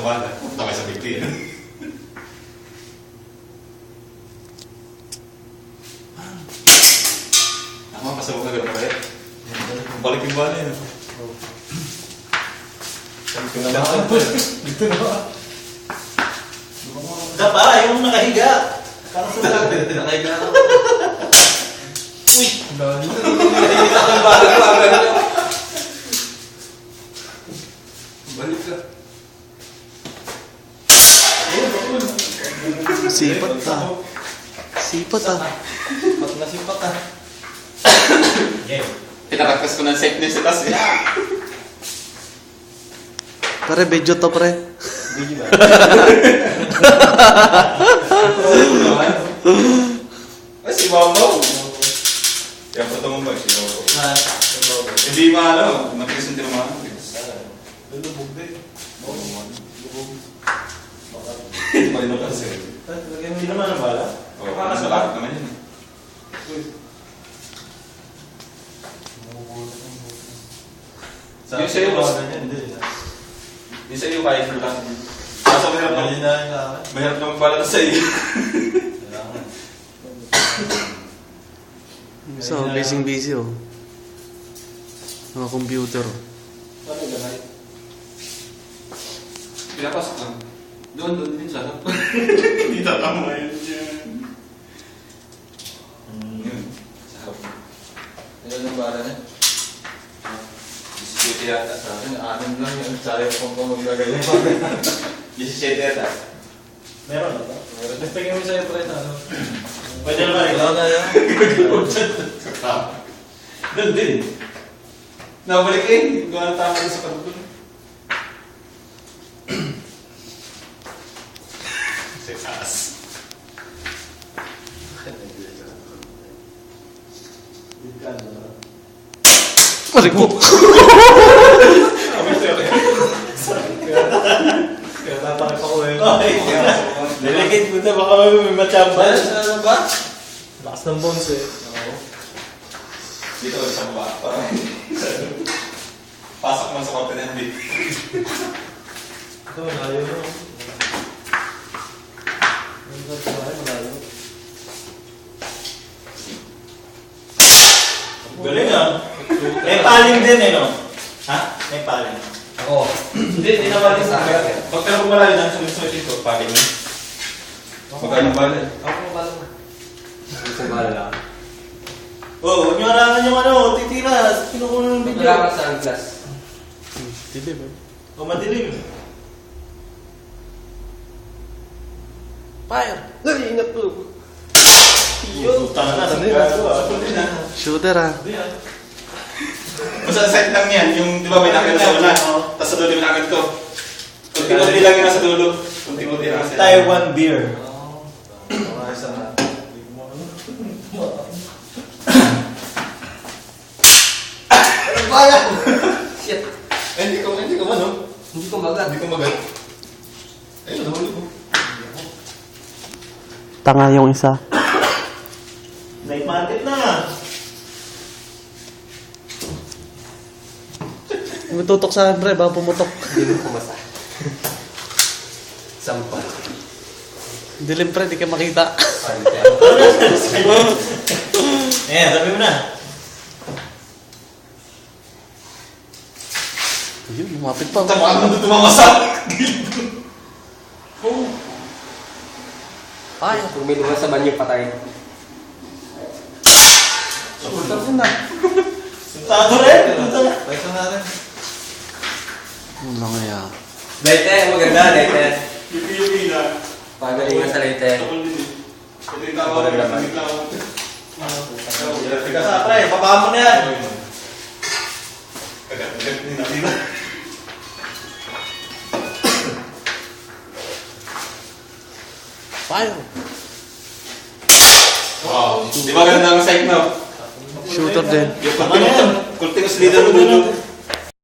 sa bala. Takay sa bigti. Tama, pasabog na gano'n kaya. Balik yung bala yun. Sabi ko na lang. Dito na ba? Dapa, yung nakahiga. Parang sa vlog. Nakahiga ako. Uy! Ang dami. Nakikita ko yung bago ko. ang ganun. Balik ka. Sipat ah. Sipat ah. Pat na simpat ah. Game. Pinarakas ko ng safeness sa tas. Pare, medyo to pre. Bigi ba? Ay, si Mamaw. Kaya pa tumambay si Mamaw. Ha? Hindi maalaw. Matigas yung tinamaan. Lulubog din. Lubog. Hindi pa rin kasi. Hindi naman ang bala. Oo, nasa lahat naman yun. Yung sa'yo. Hindi. Yung sa iyo, kahit lang. Kaso mahirap sa akin. Mahirap na magpala sa iyo. So, busy busy oh. Mga computer. Ano yung gamay? Pinapasok lang. Doon, doon din sa harap. Hindi tatama. Yun, sa harap. Ayun ang bala niya. Disisete yata. Sa akin, anim lang yung sayo kong kung maglagay. Disisete yata. Meron na ba? Gusto mo sa'yo pre na ano? Pwede naman rin. Wala na yan. Doon din. Nabalik eh. Gawa na tama doon sa karbon. Sa taas. Pare ko. Kaya tatakip ako eh. Delicate mo na baka may matambal. Ano ba? Lakas ng bones eh. Dito sa baba. Pasok man sa continent dito. Ito, malayo no. Ano ba ito? Ay, malayo. Galing ah. May paling din eh no? Ha? May paling. Ako. Hindi, hindi naman sa akin. Pag pero kung malayo na, sulit-sulit ito, pali mo. Magkano bala? Ako mo bala mo. Gusto bala lang. Oh, huwag niyo harangan yung ano, titira. Kinukuha ng video. Wala ka sa glass. Dilim eh. O madilim. Fire! Ay, ingat po. Yo, tanga na. Sa gago ah. Shooter ah. Basta set lang yan, yung di ba may nakita sa una, tapos sa dulo may nakita to. Kunti-kunti lang yung nasa dulo. Kunti-kunti lang nasa Taiwan beer. Isa na. Bayan! Shit. Eh, hindi ko, hindi ko man, no? Hindi ko magad. Hindi ko magal. Ayun, nahulog ko. Tanga yung isa. Tutok sa akin pre, baka pumutok. Hindi mo kumasa. Sampal. Dilim pre, di ka makita. Eh, sabi mo na. Ayun, lumapit pa. Tama mo tumamasak! Fire! Kung may lumas sa banyo, patay. Shooter na. Suntado rin. Pwede na rin. Ano kaya? Leyte, maganda, Leyte. Yupi-yupi na. Pagalingan sa Leyte. Ito yung tawag. Tawag. Tigas na pre, babaan mo na yan. Agad-agad ni. Fire! Wow. Di ba ganda ang site no? Shooter din. Yung continuous, leader mo dulo.